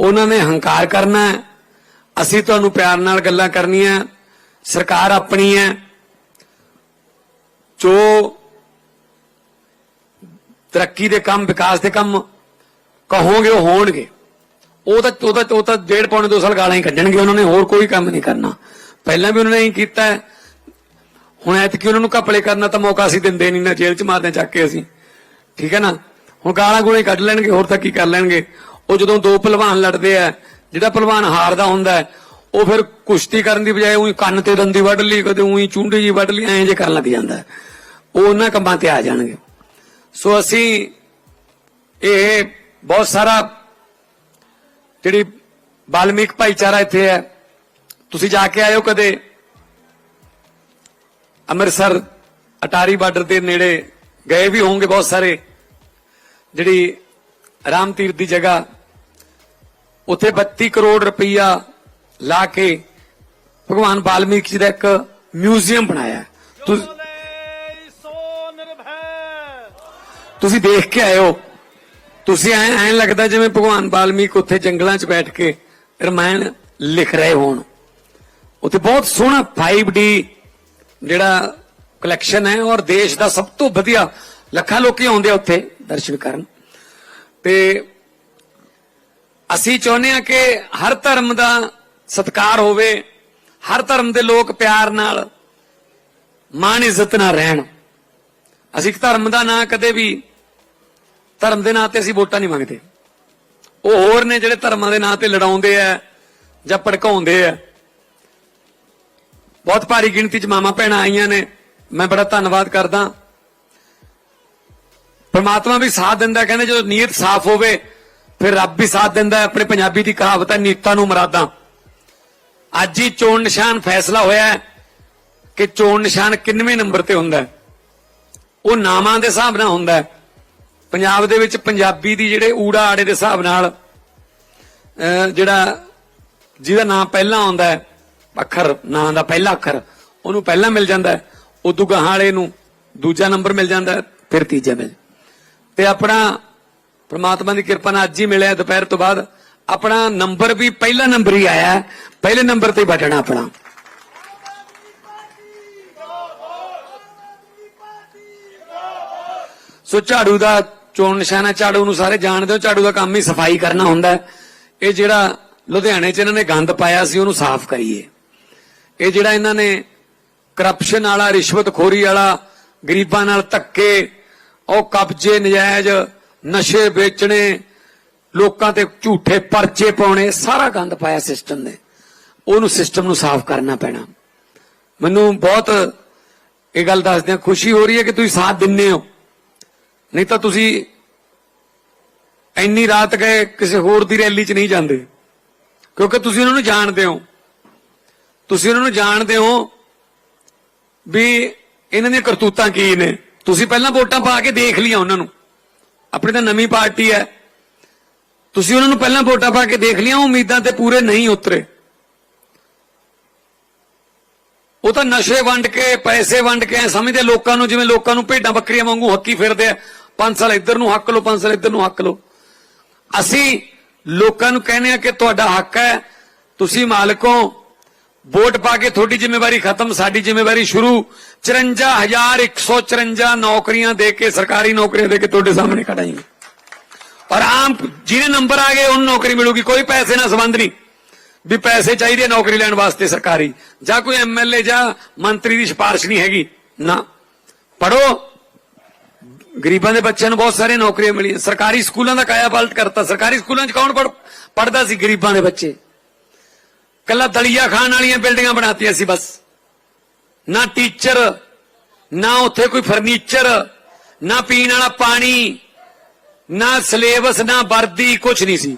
ਉਹਨਾਂ ਨੇ ਹੰਕਾਰ ਕਰਨਾ ਹੈ। ਅਸੀਂ ਤੁਹਾਨੂੰ ਪਿਆਰ ਨਾਲ ਗੱਲਾਂ ਕਰਨੀਆਂ ਸਰਕਾਰ ਆਪਣੀ ਹੈ। ਜੋ ਤਰੱਕੀ ਦੇ ਕੰਮ, ਵਿਕਾਸ ਦੇ ਕੰਮ ਕਹੋਗੇ ਉਹ ਹੋਣਗੇ। ਉਹ ਤਾਂ ਉਹ ਤਾਂ ਉਹ ਤਾਂ ਡੇਢ ਪੌਣੇ ਦੋ ਸਾਲ ਗਾਲਾਂ ਹੀ ਕੱਢਣਗੇ। ਉਹਨਾਂ ਨੇ ਹੋਰ ਕੋਈ ਕੰਮ ਨਹੀਂ ਕਰਨਾ। ਪਹਿਲਾਂ ਵੀ ਉਹਨਾਂ ਨੇ ਹੀ ਕੀਤਾ ਹੈ। ਹੁਣ ਐਤਕੀ ਉਹਨਾਂ ਨੂੰ ਘਪਲੇ ਕਰਨਾ ਤਾਂ ਮੌਕਾ ਅਸੀਂ ਦਿੰਦੇ ਨਹੀਂ। ਨਾ ਜੇਲ੍ਹ 'ਚ ਮਾਰਦੇ ਚੱਕ ਕੇ ਅਸੀਂ। ਠੀਕ ਹੈ ਨਾ? ਹੁਣ ਗਾਲਾਂ ਗੋਲੇ ਕੱਢ ਲੈਣਗੇ। ਹੋਰ ਤਾਂ ਕੀ ਕਰ ਲੈਣਗੇ? ਉਹ ਜਦੋਂ ਦੋ ਪਹਿਲਵਾਨ ਲੜਦੇ ਆ, ਜਿਹੜਾ ਪਹਿਲਵਾਨ ਹਾਰਦਾ ਹੁੰਦਾ, ਉਹ ਫਿਰ ਕੁਸ਼ਤੀ ਕਰਨ ਦੀ ਬਜਾਏ ਉਹੀ ਕੰਨ ਤੇ ਦੰਦੀ ਵੱਢ ਲਈ, ਕਦੇ ਉਹੀ ਚੁੰਡੀ ਜੀ ਵੱਢ ਲਈ, ਐਂ ਜੇ ਕਰਨ ਲੱਗ ਜਾਂਦਾ। ਉਹ ਉਹਨਾਂ ਕੰਮਾਂ ਤੇ ਆ ਜਾਣਗੇ। ਸੋ ਅਸੀਂ ਇਹ ਬਹੁਤ ਸਾਰਾ ਜਿਹੜੀ ਬਾਲਮੀਕ ਭਾਈਚਾਰਾ ਇੱਥੇ ਹੈ, ਤੁਸੀਂ ਜਾ ਕੇ ਆਇਓ ਕਦੇ। ਅੰਮ੍ਰਿਤਸਰ, ਅਟਾਰੀ ਬਾਰਡਰ ਦੇ ਨੇੜੇ ਗਏ ਵੀ ਹੋਵੋਗੇ ਬਹੁਤ ਸਾਰੇ। ਜਿਹੜੀ ਰਾਮ ਤੀਰਥ ਦੀ ਜਗ੍ਹਾ ਉੱਥੇ 32 ਕਰੋੜ ਰੁਪਈਆ ਲਾ ਕੇ ਭਗਵਾਨ ਵਾਲਮੀਕ ਜੀ ਦਾ ਇੱਕ ਮਿਊਜ਼ੀਅਮ ਬਣਾਇਆ। ਤੁਸੀਂ ਦੇਖ ਕੇ ਆਇਓ ਤੁਸੀਂ ਐ ਐਂ ਲੱਗਦਾ ਜਿਵੇਂ ਭਗਵਾਨ ਵਾਲਮੀਕ ਉੱਥੇ ਜੰਗਲਾਂ 'ਚ ਬੈਠ ਕੇ ਰਮਾਇਣ ਲਿਖ ਰਹੇ ਹੋਣ। ਉੱਥੇ ਬਹੁਤ ਸੋਹਣਾ 5D ਜਿਹੜਾ ਕਲੈਕਸ਼ਨ ਹੈ ਔਰ ਦੇਸ਼ ਦਾ ਸਭ ਤੋਂ ਵਧੀਆ ਲੱਖਾਂ ਲੋਕੀ ਆਉਂਦੇ ਆ ਉੱਥੇ ਦਰਸ਼ਨ ਕਰਨ। ਤੇ ਅਸੀਂ ਚਾਹੁੰਦੇ ਹਾਂ ਕਿ ਹਰ ਧਰਮ ਦਾ ਸਤਿਕਾਰ ਹੋਵੇ, ਹਰ ਧਰਮ ਦੇ ਲੋਕ ਪਿਆਰ ਨਾਲ, ਮਾਣ ਇੱਜ਼ਤ ਨਾਲ ਰਹਿਣ। ਅਸੀਂ ਇੱਕ ਧਰਮ ਦਾ ਨਾਂ ਕਦੇ ਵੀ, ਧਰਮ ਦੇ ਨਾਂ ਤੇ ਅਸੀਂ ਵੋਟਾਂ ਨਹੀਂ ਮੰਗਦੇ। ਉਹ ਹੋਰ ਨੇ ਜਿਹੜੇ ਧਰਮਾਂ ਦੇ ਨਾਂ ਤੇ ਲੜਾਉਂਦੇ ਆ ਜਾਂ ਭੜਕਾਉਂਦੇ ਆ। ਬਹੁਤ ਭਾਰੀ ਗਿਣਤੀ ਚ ਮਾਮਾ ਭੈਣਾਂ ਆਈਆਂ ਨੇ। ਮੈਂ ਬੜਾ ਧੰਨਵਾਦ ਕਰਦਾ। ਪਰਮਾਤਮਾ ਵੀ ਸਾਥ ਦਿੰਦਾ, ਕਹਿੰਦੇ ਜਦੋਂ ਨੀਅਤ ਸਾਫ਼ ਹੋਵੇ ਫਿਰ ਰੱਬ ਵੀ ਸਾਥ ਦਿੰਦਾ ਆਪਣੇ ਪੰਜਾਬੀ ਦੀ ਕਹਾਵਤ ਹੈ ਨੀਤਾਂ ਨੂੰ ਮਰਾਦਾਂ। ਅੱਜ ਹੀ ਚੋਣ ਨਿਸ਼ਾਨ ਫੈਸਲਾ ਹੋਇਆ ਕਿ ਚੋਣ ਨਿਸ਼ਾਨ ਕਿੰਨਵੇਂ ਨੰਬਰ ਤੇ ਹੁੰਦਾ ਉਹ ਨਾਮਾਂ ਦੇ ਹਿਸਾਬ ਨਾਲ ਹੁੰਦਾ ਪੰਜਾਬ ਦੇ ਵਿੱਚ ਪੰਜਾਬੀ ਦੀ ਜਿਹੜੇ ਊੜਾ ਆੜੇ ਦੇ ਹਿਸਾਬ ਨਾਲ ਜਿਹੜਾ ਜਿਹਦਾ ਨਾਮ ਪਹਿਲਾਂ ਆਉਂਦਾ ਹੈ, ਅੱਖਰ, ਨਾਂ ਦਾ ਪਹਿਲਾ ਅੱਖਰ, ਉਹਨੂੰ ਪਹਿਲਾਂ ਮਿਲ ਜਾਂਦਾ ਹੈ। ਉਦੋਂ ਗਾਹਾਂ ਵਾਲੇ ਨੂੰ ਦੂਜਾ ਨੰਬਰ ਮਿਲ ਜਾਂਦਾ ਫਿਰ ਤੀਜਾ ਮਿਲ। ਤੇ ਆਪਣਾ ਪ੍ਰਮਾਤਮਾ ਦੀ ਕਿਰਪਾ ਨਾਲ ਅੱਜ ਹੀ ਮਿਲਿਆ, ਦੁਪਹਿਰ ਤੋਂ ਬਾਅਦ ਆਪਣਾ ਨੰਬਰ ਵੀ ਪਹਿਲਾ ਨੰਬਰ ਹੀ ਆਇਆ ਪਹਿਲੇ ਨੰਬਰ ਤੇ ਬਟਣਾ ਆਪਣਾ। ਸੋ ਝਾੜੂ ਦਾ ਚੋਣ ਨਿਸ਼ਾਨਾ, ਝਾੜੂ ਨੂੰ ਸਾਰੇ ਜਾਣਦੇ ਹੋ, ਝਾੜੂ ਦਾ ਕੰਮ ਹੀ ਸਫ਼ਾਈ ਕਰਨਾ ਹੁੰਦਾ ਹੈ। ਇਹ ਜਿਹੜਾ ਲੁਧਿਆਣੇ 'ਚ ਇਹਨਾਂ ਨੇ ਗੰਦ ਪਾਇਆ ਸੀ, ਉਹਨੂੰ ਸਾਫ਼ ਕਰੀਏ। ਇਹ ਜਿਹੜਾ ਇਹਨਾਂ ਨੇ ਕਰਪਸ਼ਨ ਵਾਲਾ, ਰਿਸ਼ਵਤਖੋਰੀ ਵਾਲਾ, ਗਰੀਬਾਂ ਨਾਲ ਧੱਕੇ, ਉਹ ਕਬਜ਼ੇ ਨਜਾਇਜ਼ ਨਸ਼ੇ ਵੇਚਣੇ, ਲੋਕਾਂ ਤੇ ਝੂਠੇ ਪਰਚੇ ਪਾਉਣੇ, ਸਾਰਾ ਗੰਦ ਪਾਇਆ ਸਿਸਟਮ ਨੇ। ਉਹਨੂੰ ਸਿਸਟਮ ਨੂੰ ਸਾਫ਼ ਕਰਨਾ ਪੈਣਾ। ਮੈਨੂੰ ਬਹੁਤ ਇਹ ਗੱਲ ਦੱਸਦਿਆਂ ਖੁਸ਼ੀ ਹੋ ਰਹੀ ਹੈ ਕਿ ਤੁਸੀਂ ਸਾਥ ਦਿੰਨੇ ਹੋ। ਨਹੀਂ ਤਾਂ ਤੁਸੀਂ ਇੰਨੀ ਰਾਤ ਗਏ ਕਿਸੇ ਹੋਰ ਦੀ ਰੈਲੀ 'ਚ ਨਹੀਂ ਜਾਂਦੇ। ਕਿਉਂਕਿ ਤੁਸੀਂ ਉਹਨਾਂ ਨੂੰ ਜਾਣਦੇ ਹੋ। ਤੁਸੀਂ ਉਹਨਾਂ ਨੂੰ ਜਾਣਦੇ ਹੋ ਵੀ ਇਹਨਾਂ ਦੀਆਂ ਕਰਤੂਤਾਂ ਕੀ ਨੇ। ਤੁਸੀਂ ਪਹਿਲਾਂ ਵੋਟਾਂ ਪਾ ਕੇ ਦੇਖ ਲਿਆ ਉਹਨਾਂ ਨੂੰ। ਆਪਣੀ ਤਾਂ ਨਵੀਂ ਪਾਰਟੀ ਹੈ। ਤੁਸੀਂ ਉਹਨਾਂ ਨੂੰ ਪਹਿਲਾਂ ਵੋਟਾਂ ਪਾ ਕੇ ਦੇਖ ਲਿਆ ਉਮੀਦਾਂ ਤੇ ਪੂਰੇ ਨਹੀਂ ਉਤਰੇ। ਉਹ ਤਾਂ ਨਸ਼ੇ ਵੰਡ ਕੇ, ਪੈਸੇ ਵੰਡ ਕੇ ਐਂ ਸਮਝਦੇ ਲੋਕਾਂ ਨੂੰ, ਜਿਵੇਂ ਲੋਕਾਂ ਨੂੰ ਭੇਡਾਂ ਬੱਕਰੀਆਂ ਵਾਂਗੂ ਹੱਕੀ ਫਿਰਦੇ ਆ। 5 ਸਾਲ ਇੱਧਰ ਨੂੰ ਹੱਕ ਲਓ 5 ਸਾਲ ਇੱਧਰ ਨੂੰ ਹੱਕ ਲਓ। ਅਸੀਂ ਲੋਕਾਂ ਨੂੰ ਕਹਿੰਦੇ ਆ ਕਿ ਤੁਹਾਡਾ ਹੱਕ ਹੈ, ਤੁਸੀਂ ਮਾਲਕ ਹੋ। ਵੋਟ ਪਾ ਕੇ ਤੁਹਾਡੀ ਜ਼ਿੰਮੇਵਾਰੀ ਖਤਮ, ਸਾਡੀ ਜ਼ਿੰਮੇਵਾਰੀ ਸ਼ੁਰੂ। 54154 ਨੌਕਰੀਆਂ ਦੇ ਕੇ ਸਰਕਾਰੀ ਨੌਕਰੀਆਂ ਦੇ ਕੇ ਤੁਹਾਡੇ ਸਾਹਮਣੇ ਖੜਾਂਗੇ ਔਰ ਆਮ ਜਿਹਨੇ ਨੰਬਰ ਆ ਗਏ ਉਹਨੂੰ ਨੌਕਰੀ ਮਿਲੂਗੀ ਕੋਈ ਪੈਸੇ ਨਾਲ ਸੰਬੰਧ ਨਹੀਂ ਵੀ ਪੈਸੇ ਚਾਹੀਦੇ ਆ ਨੌਕਰੀ ਲੈਣ ਵਾਸਤੇ ਸਰਕਾਰੀ ਜਾਂ ਕੋਈ ਐਮਐਲਏ ਜਾਂ ਮੰਤਰੀ ਦੀ ਸਿਫਾਰਿਸ਼ ਨਹੀਂ ਹੈਗੀ ਨਾ ਪੜੋ ਗਰੀਬਾਂ ਦੇ ਬੱਚਿਆਂ ਨੂੰ ਬਹੁਤ ਸਾਰੀਆਂ ਨੌਕਰੀਆਂ ਮਿਲੀਆਂ ਸਰਕਾਰੀ ਸਕੂਲਾਂ ਦਾ ਕਾਇਆ ਪਲਟ ਕਰਤਾ ਸਰਕਾਰੀ ਸਕੂਲਾਂ 'ਚ ਕੌਣ ਪੜ ਪੜਦਾ ਸੀ ਗਰੀਬਾਂ ਦੇ ਬੱਚੇ ਕੱਲਾ ਦਲੀਆ ਖਾਣ ਵਾਲੀਆਂ ਬਿਲਡਿੰਗਾਂ ਬਣਾਤੀਆਂ ਸੀ ਬਸ ਨਾ ਟੀਚਰ, ਨਾ ਉੱਥੇ ਕੋਈ ਫਰਨੀਚਰ, ਨਾ ਪੀਣ ਵਾਲਾ ਪਾਣੀ, ਨਾ ਸਿਲੇਬਸ, ਨਾ ਵਰਦੀ ਕੁਝ ਨਹੀਂ ਸੀ।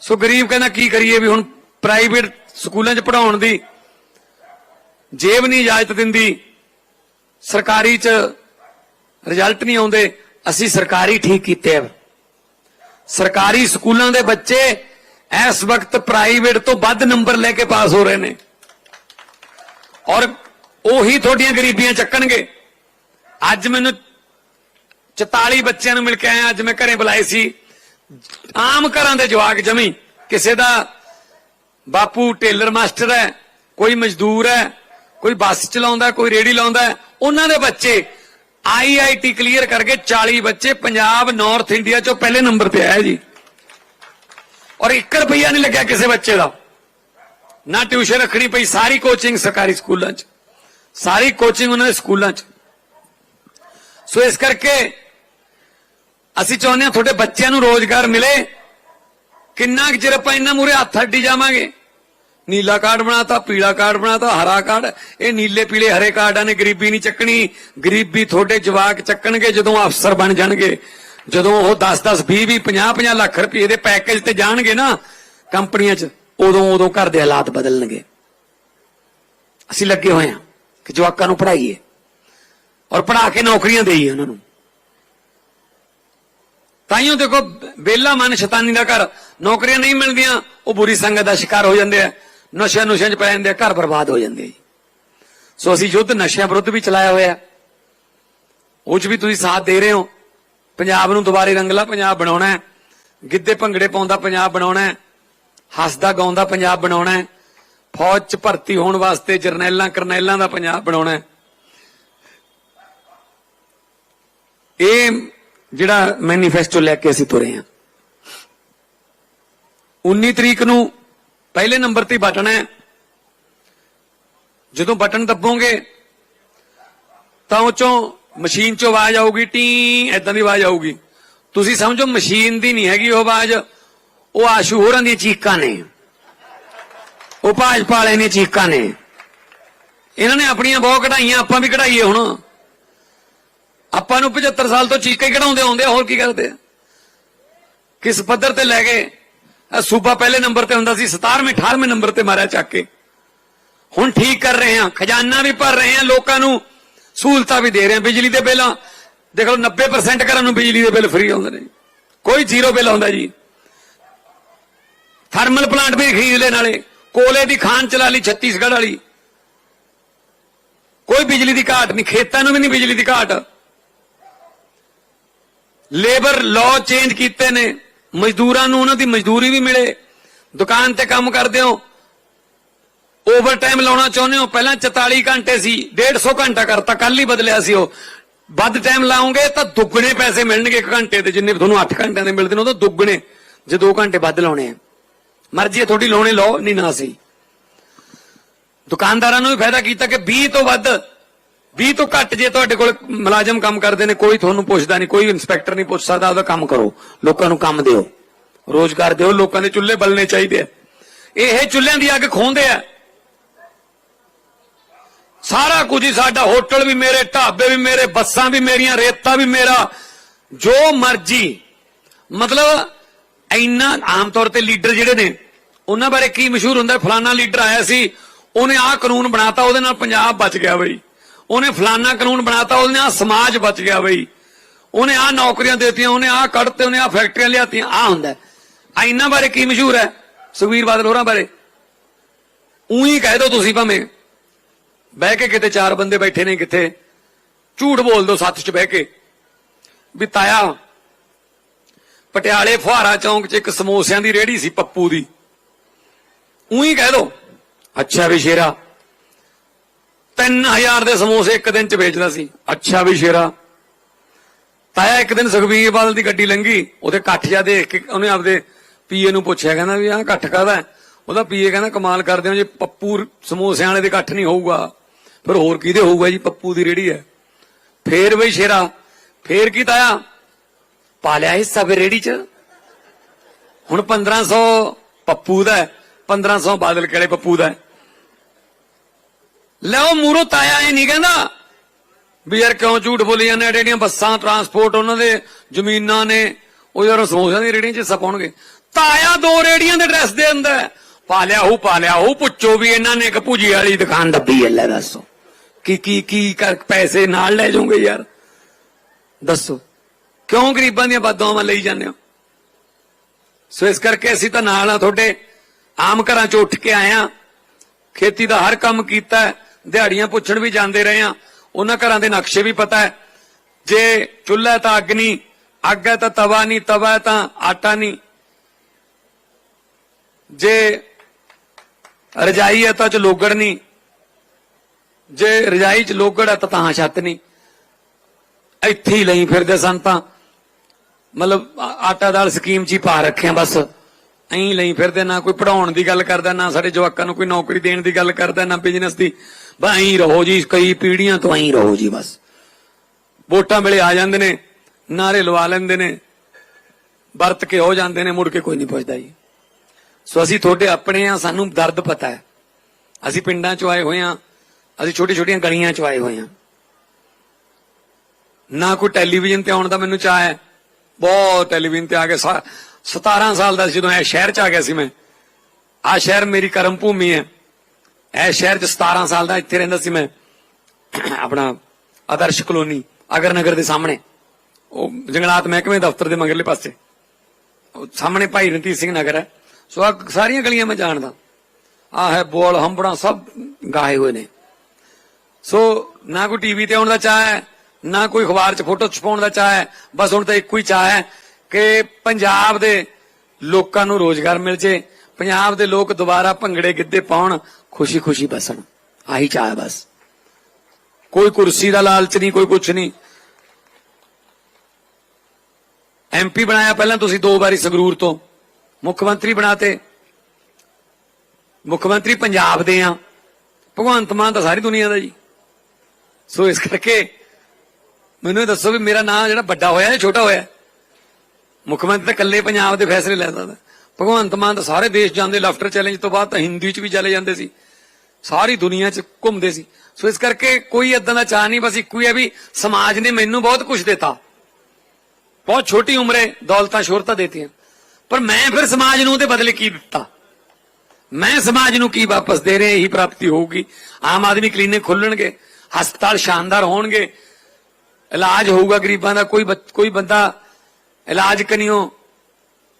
ਸੋ ਗਰੀਬ ਕਹਿੰਦਾ, ਕੀ ਕਰੀਏ ਵੀ ਹੁਣ ਪ੍ਰਾਈਵੇਟ ਸਕੂਲਾਂ 'ਚ ਪੜਾਉਣ ਦੀ ਜੇਬ ਨਹੀਂ ਇਜਾਜ਼ਤ ਦਿੰਦੀ। ਸਰਕਾਰੀ 'ਚ ਰਿਜ਼ਲਟ ਨਹੀਂ ਆਉਂਦੇ। ਅਸੀਂ ਸਰਕਾਰੀ ਠੀਕ ਕੀਤੇ ਆ। ਸਰਕਾਰੀ ਸਕੂਲਾਂ ਦੇ ਬੱਚੇ ਇਸ ਵਕਤ ਪ੍ਰਾਈਵੇਟ ਤੋਂ ਵੱਧ ਨੰਬਰ ਲੈ ਕੇ ਪਾਸ ਹੋ ਰਹੇ ਨੇ। ਔਰ ਉਹੀ ਤੁਹਾਡੀਆਂ ਗਰੀਬੀਆਂ ਚੱਕਣਗੇ। ਅੱਜ ਮੈਨੂੰ 44 ਬੱਚਿਆਂ ਨੂੰ ਮਿਲ ਕੇ ਆਇਆ, ਅੱਜ ਮੈਂ ਘਰੇ ਬੁਲਾਏ ਸੀ। ਆਮ ਘਰਾਂ ਦੇ ਜਵਾਕ ਜਮੀ, ਕਿਸੇ ਦਾ ਬਾਪੂ ਟੇਲਰ ਮਾਸਟਰ ਹੈ, ਕੋਈ ਮਜ਼ਦੂਰ ਹੈ, ਕੋਈ ਬੱਸ ਚਲਾਉਂਦਾ, ਕੋਈ ਰੇੜੀ ਲਾਉਂਦਾ ਉਹਨਾਂ ਦੇ ਬੱਚੇ ਆਈਆਈਟੀ ਕਲੀਅਰ ਕਰਕੇ 40 ਬੱਚੇ ਪੰਜਾਬ ਨਾਰਥ ਇੰਡੀਆ ਚੋਂ ਪਹਿਲੇ ਨੰਬਰ ਤੇ ਆਇਆ ਜੀ। ਔਰ 1 ਰੁਪਈਆ ਨਹੀਂ ਲੱਗਿਆ ਕਿਸੇ ਬੱਚੇ ਦਾ। ਨਾ ਟਿਊਸ਼ਨ ਰੱਖਣੀ ਪਈ, ਸਾਰੀ ਕੋਚਿੰਗ ਸਰਕਾਰੀ ਸਕੂਲਾਂ 'ਚ। ਸਾਰੀ ਕੋਚਿੰਗ ਉਹਨਾਂ ਦੇ ਸਕੂਲਾਂ 'ਚ। ਸੋ ਇਸ ਕਰਕੇ ਅਸੀਂ ਚਾਹੁੰਦੇ ਹਾਂ ਤੁਹਾਡੇ ਬੱਚਿਆਂ ਨੂੰ ਰੋਜ਼ਗਾਰ ਮਿਲੇ। ਕਿੰਨਾ ਕੁ ਚਿਰ ਆਪਾਂ ਇਹਨਾਂ ਮੂਰੇ ਹੱਥ ਅੱਡੀ ਜਾਵਾਂਗੇ? ਨੀਲਾ ਕਾਰਡ ਬਣਾਤਾ, ਪੀਲਾ ਕਾਰਡ ਬਣਾਤਾ, ਹਰਾ ਕਾਰਡ। ਇਹ ਨੀਲੇ ਪੀਲੇ ਹਰੇ ਕਾਰਡਾਂ ਨੇ ਗਰੀਬੀ ਨਹੀਂ ਚੱਕਣੀ। ਗਰੀਬੀ ਤੁਹਾਡੇ ਜਵਾਕ ਚੱਕਣਗੇ ਜਦੋਂ ਅਫਸਰ ਬਣ ਜਾਣਗੇ। ਜਦੋਂ ਉਹ 10 10 20 20 50 50 ਲੱਖ ਰੁਪਏ ਦੇ ਪੈਕੇਜ ਤੇ ਜਾਣਗੇ ਨਾ ਕੰਪਨੀਆਂ 'ਚ। ਉਦੋਂ ਉਦੋਂ ਘਰ ਦੇ ਹਾਲਾਤ ਬਦਲਣਗੇ। ਅਸੀਂ ਲੱਗੇ ਹੋਏ ਹਾਂ ਕਿ ਜਵਾਕਾਂ ਨੂੰ ਪੜ੍ਹਾਈਏ ਔਰ ਪੜ੍ਹਾ ਕੇ ਨੌਕਰੀਆਂ ਦੇਈਏ ਉਹਨਾਂ ਨੂੰ। ਤਾਈਓ ਦੇਖੋ ਬੇਲਾ ਮਨ ਸ਼ੈਤਾਨੀ ਦਾ ਘਰ, ਨੌਕਰੀਆਂ ਨਹੀਂ ਮਿਲਦੀਆਂ, ਉਹ ਬੁਰੀ ਸੰਗਤ ਦਾ ਸ਼ਿਕਾਰ ਹੋ ਜਾਂਦੇ ਆ, ਨਸ਼ਿਆਂ ਨੁਸ਼ਿਆਂ 'ਚ ਪੈ ਜਾਂਦੇ ਆ, ਘਰ ਬਰਬਾਦ ਹੋ ਜਾਂਦੇ ਆ ਜੀ। ਸੋ ਅਸੀਂ ਯੁੱਧ ਨਸ਼ਿਆਂ ਵਿਰੁੱਧ ਵੀ ਚਲਾਇਆ ਹੋਇਆ। ਉਹ 'ਚ ਵੀ ਤੁਸੀਂ ਸਾਥ ਦੇ ਰਹੇ ਹੋ। ਪੰਜਾਬ ਨੂੰ ਦੁਬਾਰੇ ਰੰਗਲਾ ਪੰਜਾਬ ਬਣਾਉਣਾ ਹੈ। ਗਿੱਧੇ ਭੰਗੜੇ ਪਾਉਂਦਾ ਪੰਜਾਬ ਬਣਾਉਣਾ ਹੈ। ਹੱਸਦਾ ਗਾਉਂਦਾ ਪੰਜਾਬ ਬਣਾਉਣਾ ਹੈ। ਫੌਜ 'ਚ ਭਰਤੀ ਹੋਣ ਵਾਸਤੇ ਜਰਨੈਲਾਂ ਕਰਨੈਲਾਂ ਦਾ ਪੰਜਾਬ ਬਣਾਉਣਾ ਹੈ। ਇਹ ਜਿਹੜਾ ਮੈਨੀਫੈਸਟੋ ਲੈ ਕੇ ਅਸੀਂ ਤੁਰੇ ਹਾਂ। 19 ਤਰੀਕ ਨੂੰ ਪਹਿਲੇ ਨੰਬਰ ਤੇ ਬਟਨ ਹੈ। ਜਦੋਂ ਬਟਨ ਦੱਬੋਗੇ, ਤਾਂ ਉਹ ਚੋਂ ਮਸ਼ੀਨ ਚੋਂ ਆਵਾਜ਼ ਆਊਗੀ, ਟੀ ਐਦਾਂ ਦੀ ਆਵਾਜ਼ ਆਊਗੀ। ਤੁਸੀਂ ਸਮਝੋ ਮਸ਼ੀਨ ਦੀ ਨਹੀਂ ਹੈਗੀ ਉਹ ਆਵਾਜ਼। ਉਹ ਆਸ਼ੂ ਹੋਰਾਂ ਦੀਆਂ ਚੀਕਾਂ ਨੇ। ਉਹ ਭਾਜਪਾ ਵਾਲਿਆਂ ਦੀਆਂ ਚੀਕਾਂ ਨੇ। ਇਹਨਾਂ ਨੇ ਆਪਣੀਆਂ ਬਹੁਤ ਕਢਾਈਆਂ, ਆਪਾਂ ਵੀ ਕਢਾਈਏ ਹੁਣ। ਆਪਾਂ ਨੂੰ 75 ਸਾਲ ਤੋਂ ਚੀਕਾਂ ਹੀ ਕਢਾਉਂਦੇ ਆਉਂਦੇ ਆ, ਹੋਰ ਕੀ ਕਰਦੇ ਆ? ਕਿਸ ਪੱਧਰ ਤੇ ਲੈ ਗਏ? ਆਹ ਸੂਬਾ ਪਹਿਲੇ ਨੰਬਰ ਤੇ ਹੁੰਦਾ ਸੀ 17ਵੇਂ 18ਵੇਂ ਨੰਬਰ ਤੇ ਮਾਰਿਆ ਚੱਕ ਕੇ। ਹੁਣ ਠੀਕ ਕਰ ਰਹੇ ਹਾਂ, ਖਜ਼ਾਨਾ ਵੀ ਭਰ ਰਹੇ ਹਾਂ, ਲੋਕਾਂ ਨੂੰ ਸਹੂਲਤਾਂ ਵੀ ਦੇ ਰਹੇ ਹਾਂ, ਬਿਜਲੀ ਦੇ ਬਿੱਲਾਂ। ਦੇਖ ਲਓ 90% ਘਰਾਂ ਨੂੰ ਬਿਜਲੀ ਦੇ ਬਿੱਲ ਫ੍ਰੀ ਆਉਂਦੇ ਨੇ। ਕੋਈ ਜ਼ੀਰੋ ਬਿੱਲ ਆਉਂਦਾ ਜੀ। ਥਰਮਲ ਪਲਾਂਟ ਵੀ ਖਰੀਦ ਲੈ ਨਾਲੇ। ਕੋਲੇ ਦੀ ਖਾਨ ਚਲਾ ਲਈ ਛੱਤੀਸਗੜ੍ਹ ਵਾਲੀ। ਕੋਈ ਬਿਜਲੀ ਦੀ ਘਾਟ ਨਹੀਂ, ਖੇਤਾਂ ਨੂੰ ਵੀ ਨਹੀਂ ਬਿਜਲੀ ਦੀ ਘਾਟ। ਲੇਬਰ ਲਾਅ ਚੇਂਜ ਕੀਤੇ ਨੇ। ਮਜ਼ਦੂਰਾਂ ਨੂੰ ਉਹਨਾਂ ਦੀ ਮਜ਼ਦੂਰੀ ਵੀ ਮਿਲੇ। ਦੁਕਾਨ ਤੇ ਕੰਮ ਕਰਦੇ ਹੋ। ਓਵਰ ਟਾਈਮ ਲਾਉਣਾ ਚਾਹੁੰਦੇ ਹੋ। ਪਹਿਲਾਂ 44 ਘੰਟੇ ਸੀ 150 ਘੰਟਾ ਕਰਤਾ ਕੱਲ ਹੀ ਬਦਲਿਆ ਸੀ ਉਹ। ਵੱਧ ਟਾਈਮ ਲਾਉਂਗੇ ਤਾਂ ਦੁੱਗਣੇ ਪੈਸੇ ਮਿਲਣਗੇ ਇੱਕ ਘੰਟੇ ਦੇ ਜਿੰਨੇ ਤੁਹਾਨੂੰ 8 ਘੰਟਿਆਂ ਦੇ ਮਿਲਦੇ ਨੇ, ਉਹ ਤੋਂ ਦੁੱਗਣੇ। ਜੇ 2 ਘੰਟੇ ਵੱਧ ਲਾਉਣੇ ਆ। ਮਰਜ਼ੀ ਹੈ, ਤੁਹਾਡੀ ਲਾਉਣੇ ਲਓ, ਨਹੀਂ ਨਾ ਸੀ। ਦੁਕਾਨਦਾਰਾਂ ਨੂੰ ਵੀ ਫਾਇਦਾ ਕੀਤਾ ਕਿ 20 ਤੋਂ ਵੱਧ 20 ਤੋਂ ਘੱਟ ਜੇ ਤੁਹਾਡੇ ਕੋਲ ਮੁਲਾਜ਼ਮ ਕੰਮ ਕਰਦੇ ਨੇ, ਕੋਈ ਤੁਹਾਨੂੰ ਪੁੱਛਦਾ ਨਹੀਂ, ਕੋਈ ਇਨਸਪੈਕਟਰ ਨਹੀਂ ਪੁੱਛ ਸਕਦਾ ਉਹਦਾ ਕੰਮ ਕਰੋ, ਲੋਕਾਂ ਨੂੰ ਕੰਮ ਦਿਓ, ਰੋਜ਼ਗਾਰ ਦਿਓ, ਲੋਕਾਂ ਦੇ ਚੁੱਲ੍ਹੇ ਬਲਣੇ ਚਾਹੀਦੇ ਆ। ਇਹ ਚੁੱਲ੍ਹਿਆਂ ਦੀ ਅੱਗ ਖੋਹਦੇ ਆ। ਸਾਰਾ ਕੁਝ ਹੀ ਸਾਡਾ ਹੋਟਲ ਵੀ ਮੇਰੇ, ਢਾਬੇ ਵੀ ਮੇਰੇ, ਬੱਸਾਂ ਵੀ ਮੇਰੀਆਂ, ਰੇਤਾ ਵੀ ਮੇਰਾ, ਜੋ ਮਰਜ਼ੀ। ਮਤਲਬ, ਇੰਨਾ ਆਮ ਤੌਰ ਤੇ ਲੀਡਰ ਜਿਹੜੇ ਨੇ ਉਹਨਾਂ ਬਾਰੇ ਕੀ ਮਸ਼ਹੂਰ ਹੁੰਦਾ? ਫਲਾਨਾ ਲੀਡਰ ਆਇਆ ਸੀ, ਉਹਨੇ ਆਹ ਕਾਨੂੰਨ ਬਣਾਤਾ, ਉਹਦੇ ਨਾਲ ਪੰਜਾਬ ਬਚ ਗਿਆ ਬਈ। ਉਹਨੇ ਫਲਾਨਾ ਕਾਨੂੰਨ ਬਣਾਤਾ, ਉਹਦੇ ਨਾਲ ਸਮਾਜ ਬਚ ਗਿਆ ਬਈ। ਉਹਨੇ ਆਹ ਨੌਕਰੀਆਂ ਦੇਤੀਆਂ, ਉਹਨੇ ਆਹ ਕੱਢਤੇ, ਉਹਨੇ ਆਹ ਫੈਕਟਰੀਆਂ ਲਿਆਤੀਆਂ, ਆਹ ਹੁੰਦਾ ਆ ਇਹਨਾਂ ਬਾਰੇ ਕੀ ਮਸ਼ਹੂਰ ਹੈ? ਸੁਖਵੀਰ ਬਾਦਲ ਹੋਰਾਂ ਬਾਰੇ? ਉਹੀ ਕਹਿ ਦੋ ਤੁਸੀਂ ਭਾਵੇਂ। ਬਹਿ ਕੇ ਕਿਤੇ ਚਾਰ ਬੰਦੇ ਬੈਠੇ ਨੇ ਕਿੱਥੇ? ਝੂਠ ਬੋਲ ਦੋ ਸੱਥ 'ਚ ਬਹਿ ਕੇ। ਵੀ ਤਾਇਆ, ਪਟਿਆਲੇ ਫੁਹਾਰਾ ਚੌਂਕ 'ਚ ਇੱਕ ਸਮੋਸਿਆਂ ਦੀ ਰੇੜੀ ਸੀ ਪੱਪੂ ਦੀ। ਉਹੀ ਕਹਿ ਦੋ। ਅੱਛਾ ਵੀ ਸ਼ੇਰਾ। 3000 ਦੇ ਸਮੋਸੇ ਇੱਕ ਦਿਨ 'ਚ ਵੇਚਦਾ ਸੀ। ਅੱਛਾ ਵੀ ਸ਼ੇਰਾ। ਤਾਇਆ ਇੱਕ ਦਿਨ ਸੁਖਬੀਰ ਬਾਦਲ ਦੀ ਗੱਡੀ ਲੰਘੀ। ਉਹਦੇ ਇਕੱਠ ਜਾ ਦੇਖ ਕੇ ਉਹਨੇ ਆਪਦੇ ਪੀਏ ਨੂੰ ਪੁੱਛਿਆ, ਕਹਿੰਦਾ ਵੀ ਆਹ ਇਕੱਠ ਕਾਹਦਾ ਉਹਦਾ ਪੀਏ ਕਹਿੰਦਾ ਕਮਾਲ ਕਰਦੇ ਹੋ ਜੇ, ਪੱਪੂ ਸਮੋਸਿਆਂ ਵਾਲੇ ਦੇ ਇਕੱਠ ਨਹੀਂ ਹੋਊਗਾ। ਫਿਰ ਹੋਰ ਕਿਹਦੇ ਹੋਊਗਾ ਜੀ, ਪੱਪੂ ਦੀ ਰੇੜੀ ਹੈ। ਫੇਰ ਬਈ ਸ਼ੇਰਾ, ਫੇਰ ਕੀ ਤਾਇਆ? ਪਾ ਲਿਆ ਹਿੱਸਾ ਫਿਰ ਰੇੜੀ 'ਚ। ਹੁਣ 1500 ਪੱਪੂ ਦਾ ਹੈ। 1500 ਬਾਦਲ ਕਿਹੜੇ ਪੱਪੂ ਦਾ ਲੈ ਲਓ ਮੂਰੋ ਤਾਇਆ ਇਹ ਨਹੀਂ ਕਹਿੰਦਾ ਵੀ ਯਾਰ ਕਿਉਂ ਝੂਠ ਬੋਲੀ ਜਾਂਦੇ ਜਿਹੜੀਆਂ ਬੱਸਾਂ ਟਰਾਂਸਪੋਰਟ ਉਹਨਾਂ ਦੇ ਜ਼ਮੀਨਾਂ ਨੇ, ਉਹ ਯਾਰ ਸਮੋਸਿਆਂ ਦੀ ਰੇੜੀਆਂ 'ਚ ਹਿੱਸਾ ਪਾਉਣਗੇ। ਤਾਇਆ ਦੋ ਰੇੜੀਆਂ ਦੇ ਐਡਰੈਸ ਦੇ ਅੰਦਰ ਪਾ ਲਿਆ ਉਹ ਪਾ ਲਿਆ ਉਹ ਪੁੱਛੋ ਵੀ ਇਹਨਾਂ ਨੇ ਇੱਕ ਭੁਜੀ ਵਾਲੀ ਦੁਕਾਨ ਦੱਬੀ ਹੈ, ਲੈ ਦੱਸੋ। ਕੀ ਕੀ ਕੀ ਕਰ, ਪੈਸੇ ਨਾਲ ਲੈ ਜਾਓਗੇ ਯਾਰ? ਦੱਸੋ। ਕਿਉਂ ਗਰੀਬਾਂ ਦੀਆਂ ਬਦਦੁਆਵਾਂ ਲਈ ਜਾਂਦੇ ਹੋ? ਸੋ ਇਸ ਕਰਕੇ ਅਸੀਂ ਤਾਂ ਨਾਲ ਆ ਤੁਹਾਡੇ। ਆਮ ਘਰਾਂ 'ਚ ਉੱਠ ਕੇ ਆਇਆ। ਖੇਤੀ ਦਾ ਹਰ ਕੰਮ ਕੀਤਾ ਦਿਹਾੜੀਆਂ ਪੁੱਛਣ ਵੀ ਜਾਂਦੇ ਰਹੇ ਆ ਉਹਨਾਂ ਘਰਾਂ ਦੇ ਨਕਸ਼ੇ ਵੀ ਪਤਾ ਹੈ। ਜੇ ਚੁੱਲ੍ਹਾ ਤਾਂ ਅੱਗ ਨਹੀਂ, ਅੱਗ ਹੈ ਤਾਂ ਤਵਾ ਨਹੀਂ, ਤਵਾ ਤਾਂ ਆਟਾ ਨਹੀਂ। ਜੇ ਰਜਾਈ ਹੈ ਤਾਂ ਚ ਲੋਗੜ ਨਹੀਂ। ਜੇ ਰਜਾਈ ਚ ਲੋਗੜ ਹੈ ਤਾਂ ਤਾਂ ਛੱਤ ਨਹੀਂ। ਇੱਥੇ ਹੀ ਲਈ ਫਿਰਦੇ ਸਨ ਤਾਂ ਮਤਲਬ ਆਟਾ ਦਾਲ ਸਕੀਮ ਚ ਹੀ ਪਾ ਰੱਖਿਆ ਬਸ। ਐਂ ਲਈ ਫਿਰਦੇ, ਨਾ ਕੋਈ ਪੜਾਉਣ ਦੀ ਗੱਲ ਕਰਦਾ, ਨਾ ਸਾਡੇ ਜਵਾਕਾਂ ਨੂੰ ਕੋਈ ਨੌਕਰੀ ਦੇਣ ਦੀ ਗੱਲ ਕਰਦਾ, ਨਾ ਬਿਜ਼ਨਸ ਦੀ। ਬਸ ਐਂ ਰਹੋ ਜੀ, ਕਈ ਪੀੜ੍ਹੀਆਂ ਤੋਂ ਐਂ ਰਹੋ ਜੀ ਬਸ। ਵੋਟਾਂ ਵੇਲੇ ਆ ਜਾਂਦੇ ਨੇ ਨਾਰੇ ਲਵਾ ਲੈਂਦੇ ਨੇ, ਵਰਤ ਕੇ ਹੋ ਜਾਂਦੇ ਨੇ, ਮੁੜ ਕੇ ਕੋਈ ਨਹੀਂ ਪੁੱਛਦਾ ਜੀ। ਸੋ ਅਸੀਂ ਤੁਹਾਡੇ ਆਪਣੇ ਆ, ਸਾਨੂੰ ਦਰਦ ਪਤਾ ਹੈ। ਅਸੀਂ ਪਿੰਡਾਂ ਚ ਆਏ ਹੋਏ ਆ, ਅਸੀਂ ਛੋਟੀ ਛੋਟੀਆਂ ਗਲੀਆਂ ਚ ਆਏ ਹੋਏ ਆ। ਨਾ ਕੋਈ ਟੈਲੀਵਿਜ਼ਨ ਤੇ ਆਉਣ ਦਾ ਮੈਨੂੰ ਚਾਹ ਹੈ। ਬਹੁਤ ਟੈਲੀਵਿਜ਼ਨ ਤੇ ਆ ਕੇ 17 ਸਾਲ ਦਾ ਸੀ ਜਦੋਂ ਇਹ ਸ਼ਹਿਰ ਚ ਆ ਗਿਆ ਸੀ ਮੈਂ ਆ ਸ਼ਹਿਰ ਮੇਰੀ ਕਰਮ ਭੂਮੀ ਹੈ। ਇਹ ਸ਼ਹਿਰ ਚ 17 ਸਾਲ ਦਾ ਇੱਥੇ ਰਹਿੰਦਾ ਸੀ ਮੈਂ, ਆਪਣਾ ਆਦਰਸ਼ ਕਲੋਨੀ ਅਗਰ ਨਗਰ ਦੇ ਸਾਹਮਣੇ। ਉਹ ਜੰਗਲਾਤ ਮਹਿਕਮੇ ਦਫ਼ਤਰ ਦੇ ਮਗਰਲੇ ਪਾਸੇ। ਸਾਹਮਣੇ ਭਾਈ ਰਣਜੀਤ ਸਿੰਘ ਨਗਰ ਹੈ। ਸੋ ਆਹ ਸਾਰੀਆਂ ਗਲੀਆਂ ਮੈਂ ਜਾਣਦਾ। ਆ ਹੈ ਬੋਲ, ਹੰਬੜਾ, ਸਭ ਗਾਏ ਹੋਏ ਨੇ। ਸੋ ਨਾ ਕੋਈ ਟੀਵੀ ਤੇ ਆਉਣ ਦਾ ਚਾਹ ਹੈ, ਨਾ ਕੋਈ ਅਖਬਾਰ 'ਚ ਫੋਟੋ ਛਪਾਉਣ ਦਾ ਚਾਹ ਹੈ, ਬਸ ਹੁਣ ਤਾਂ ਇੱਕੋ ਹੀ ਚਾਹ ਹੈ ਕਿ ਪੰਜਾਬ ਦੇ ਲੋਕਾਂ ਨੂੰ ਰੋਜ਼ਗਾਰ ਮਿਲ ਜੇ, ਪੰਜਾਬ ਦੇ ਲੋਕ ਦੁਬਾਰਾ ਭੰਗੜੇ ਗਿੱਧੇ ਪਾਉਣ, ਖੁਸ਼ੀ-ਖੁਸ਼ੀ ਬਸਣ। ਆਹੀ ਚਾਹ ਬਸ। ਕੋਈ ਕੁਰਸੀ ਦਾ ਲਾਲਚ ਨਹੀਂ, ਕੋਈ ਕੁਛ ਨਹੀਂ। ਐਮਪੀ ਬਣਾਇਆ ਪਹਿਲਾਂ ਤੁਸੀਂ ਦੋ ਵਾਰੀ ਸੰਗਰੂਰ ਤੋਂ। ਮੁੱਖ ਮੰਤਰੀ ਬਣਾਤੇ। ਮੁੱਖ ਮੰਤਰੀ ਪੰਜਾਬ ਦੇ ਆ। ਭਗਵੰਤ ਮਾਨ ਤਾਂ ਸਾਰੀ ਦੁਨੀਆ ਦਾ ਜੀ। ਸੋ ਇਸ ਕਰਕੇ ਮੈਨੂੰ ਇਹ ਦੱਸੋ ਵੀ ਮੇਰਾ ਨਾਂ ਜਿਹੜਾ ਵੱਡਾ ਹੋਇਆ ਜਾਂ ਛੋਟਾ ਹੋਇਆ? ਮੁੱਖ ਮੰਤਰੀ ਤਾਂ ਇਕੱਲੇ ਪੰਜਾਬ ਦੇ ਫੈਸਲੇ ਲੈ ਸਕਦਾ। ਭਗਵੰਤ ਮਾਨ ਤਾਂ ਸਾਰੇ ਦੇਸ਼ ਜਾਂਦੇ ਲਾਫਟਰ ਚੈਲੰਜ ਤੋਂ ਬਾਅਦ ਤਾਂ ਹਿੰਦੀ ਚ ਵੀ ਚਲੇ ਜਾਂਦੇ ਸੀ। ਸਾਰੀ ਦੁਨੀਆ ਚ ਘੁੰਮਦੇ ਸੀ। ਸੋ ਇਸ ਕਰਕੇ ਕੋਈ ਇਦਾਂ ਦਾ ਚਾਹ ਨਹੀਂ, ਬਸ ਇੱਕੋ ਹੀ ਹੈ ਵੀ ਸਮਾਜ ਨੇ ਮੈਨੂੰ ਬਹੁਤ ਕੁਝ ਦਿੱਤਾ। ਬਹੁਤ ਛੋਟੀ ਉਮਰੇ ਦੌਲਤਾਂ ਸ਼ੋਹਰਤਾਂ ਦਿੱਤੀਆਂ। ਪਰ ਮੈਂ ਫਿਰ ਸਮਾਜ ਨੂੰ ਉਹਦੇ ਬਦਲੇ ਕੀ ਦਿੱਤਾ? ਮੈਂ ਸਮਾਜ ਨੂੰ ਕੀ ਵਾਪਸ ਦੇ ਰਿਹਾ, ਇਹੀ ਪ੍ਰਾਪਤੀ ਹੋਊਗੀ। ਆਮ ਆਦਮੀ ਕਲੀਨਿਕ ਖੋਲਣਗੇ, ਹਸਪਤਾਲ ਸ਼ਾਨਦਾਰ ਹੋਣਗੇ। ਇਲਾਜ ਹੋਊਗਾ ਗਰੀਬਾਂ ਦਾ, ਕੋਈ ਬੱਚ- ਕੋਈ ਬੰਦਾ ਇਲਾਜ ਕਨੀਓ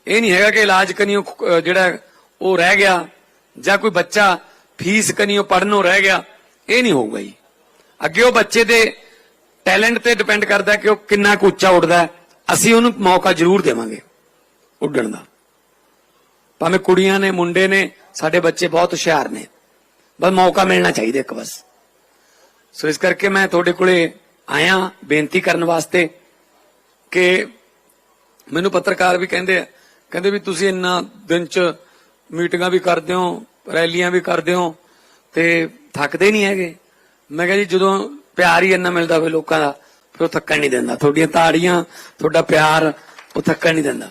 ਇਹ ਨਹੀਂ ਹੈਗਾ ਕਿ ਇਲਾਜ ਕਨੀਓ ਅਹ, ਜਿਹੜਾ ਉਹ ਰਹਿ ਗਿਆ ਜਾਂ ਕੋਈ ਬੱਚਾ ਫੀਸ ਕਨੀਓ ਪੜਨੋਂ ਰਹਿ ਗਿਆ ਇਹ ਨਹੀਂ ਹੋਊਗਾ ਜੀ। ਅੱਗੇ ਉਹ ਬੱਚੇ ਦੇ ਟੈਲੈਂਟ ਤੇ ਡਿਪੈਂਡ ਕਰਦਾ ਕਿ ਉਹ ਕਿੰਨਾ ਕੁ ਉੱਚਾ ਉੱਡਦਾ ਅਸੀਂ ਉਹਨੂੰ ਮੌਕਾ ਜ਼ਰੂਰ ਦੇਵਾਂਗੇ ਉੱਡਣ ਦਾ। ਭਾਵੇਂ ਕੁੜੀਆਂ ਨੇ ਮੁੰਡੇ ਨੇ ਸਾਡੇ ਬੱਚੇ ਬਹੁਤ ਹੁਸ਼ਿਆਰ ਨੇ। ਬਸ ਮੌਕਾ ਮਿਲਣਾ ਚਾਹੀਦਾ ਇੱਕ ਬਸ। ਸੋ ਇਸ ਕਰਕੇ ਮੈਂ ਤੁਹਾਡੇ ਕੋਲੇ ਆਇਆ ਬੇਨਤੀ ਕਰਨ ਵਾਸਤੇ ਕਿ ਮੈਨੂੰ ਪੱਤਰਕਾਰ ਵੀ ਕਹਿੰਦੇ ਆ, ਕਹਿੰਦੇ ਵੀ ਤੁਸੀਂ ਇੰਨਾ ਦਿਨ ਚ ਮੀਟਿੰਗਾਂ ਵੀ ਕਰਦੇ ਹੋ, ਰੈਲੀਆਂ ਵੀ ਕਰਦੇ ਹੋ, ਤੇ ਥੱਕਦੇ ਨਹੀਂ ਹੈਗੇ। ਮੈਂ ਕਿਹਾ ਜੀ, ਜਦੋਂ ਪਿਆਰ ਹੀ ਇੰਨਾ ਮਿਲਦਾ ਹੋਵੇ ਲੋਕਾਂ ਦਾ, ਫਿਰ ਉਹ ਥੱਕਣ ਨਹੀਂ ਦਿੰਦਾ। ਤੁਹਾਡੀਆਂ ਤਾੜੀਆਂ, ਤੁਹਾਡਾ ਪਿਆਰ, ਉਹ ਥੱਕਣ ਨਹੀਂ ਦਿੰਦਾ।